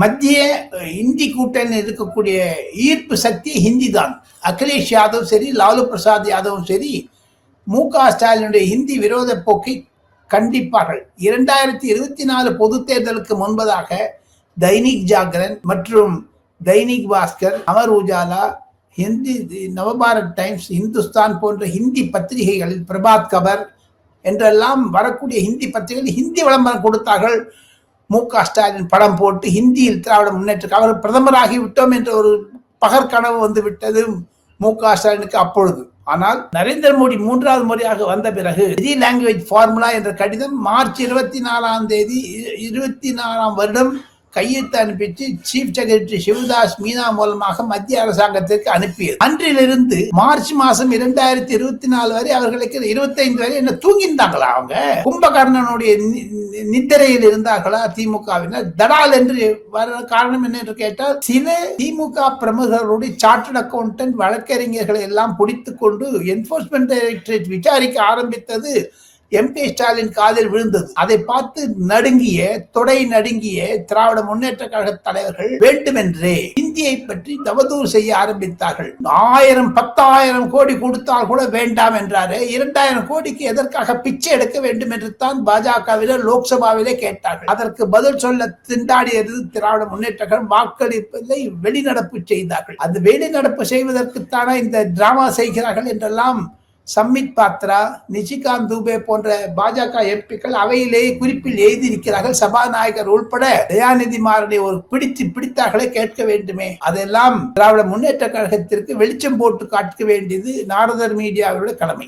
மத்திய இந்தி கூட்டணி இருக்கக்கூடிய ஈர்ப்பு சக்தி ஹிந்தி தான் அகிலேஷ் யாதவ் சரி லாலு பிரசாத் யாதவும் சரி மு க ஸ்டாலினுடைய ஹிந்தி விரோத போக்கை கண்டிப்பார்கள். இரண்டாயிரத்தி இருபத்தி நாலு பொதுத் தேர்தலுக்கு முன்பதாக தைனிக் ஜாகரன் மற்றும் தைனிக் பாஸ்கர் அமர் உஜாலா ஹிந்தி நவபாரத் டைம்ஸ் இந்துஸ்தான் போன்ற ஹிந்தி பத்திரிகைகளில் பிரபாத் கபர் என்றெல்லாம் வரக்கூடிய ஹிந்தி பத்திரிகைகள் ஹிந்தி விளம்பரம் கொடுத்தார்கள். மு க ஸ்டாலின் படம் போட்டு ஹிந்தியில் திராவிட முன்னேற்ற அவர் பிரதமராகி விட்டோம் என்ற ஒரு பகற்கனவு வந்து விட்டது மு க ஸ்டாலினுக்கு அப்பொழுது. ஆனால் நரேந்திர மோடி மூன்றாவது முறையாக வந்த பிறகு ஹிந்தி லாங்குவேஜ் ஃபார்முலா என்ற கடிதம் மார்ச் இருபத்தி நாலாம் தேதி இருபத்தி நாலாம் வருடம் கையெழுத்து அனுப்பிச்சு சீஃப் செக்ரட்டரி சிவதாஸ் மீனா மூலமாக மத்திய அரசாங்கத்திற்கு அனுப்பியது. அன்றிலிருந்து மார்ச் மாசம் இரண்டாயிரத்தி இருபத்தி நாலு வரை அவர்களுக்கு இருபத்தைந்து வரை என்ன தூங்கியிருந்தாங்களா அவங்க? கும்பகர்ணனுடைய நி- நி- நித்திரையில் இருந்தார்களா திமுகவினர்? தடால் என்று வர காரணம் என்ன என்று கேட்டால் சில திமுக பிரமுகர்களுடைய சார்ட்டர்ட் அக்கௌண்டன்ட் வழக்கறிஞர்களை எல்லாம் பிடித்து கொண்டு என்போர்ஸ்மெண்ட் டைரக்டரேட் விசாரிக்க ஆரம்பித்தது எம் கே ஸ்டாலின் காதில் விழுந்தது. அதை பார்த்து நடுங்கிய தொடை நடுங்கிய திராவிட முன்னேற்ற கழக தலைவர்கள் வேண்டுமென்றே இந்தியை பற்றி தவதூர் செய்ய ஆரம்பித்தார்கள். ஆயிரம் பத்தாயிரம் கோடி கொடுத்தால் கூட வேண்டாம் என்றாரு. இரண்டாயிரம் கோடிக்கு எதற்காக பிச்சை எடுக்க வேண்டும் என்று தான் பாஜகவிலே லோக்சபாவிலே கேட்டார்கள். அதற்கு பதில் சொல்ல திண்டாடியது திராவிட முன்னேற்ற கழகம் வாக்களிப்பதை வெளிநடப்பு செய்தார்கள். அது வெளிநடப்பு செய்வதற்குத்தானே இந்த டிராமா செய்கிறார்கள் என்றெல்லாம் சம்மித் பாத்ரா நிஷிகாந்த் தூபே போன்ற பாஜக எம்பிக்கள் அவையிலேயே குறிப்பில் எழுதியிருக்கிறார்கள். சபாநாயகர் உள்பட தயாநிதி மாறனை ஒரு பிடித்து பிடித்தார்களே கேட்க வேண்டுமே. அதெல்லாம் திராவிட முன்னேற்ற கழகத்திற்கு வெளிச்சம் போட்டு காட்ட வேண்டியது நாரதர் மீடியாவுடைய கடமை.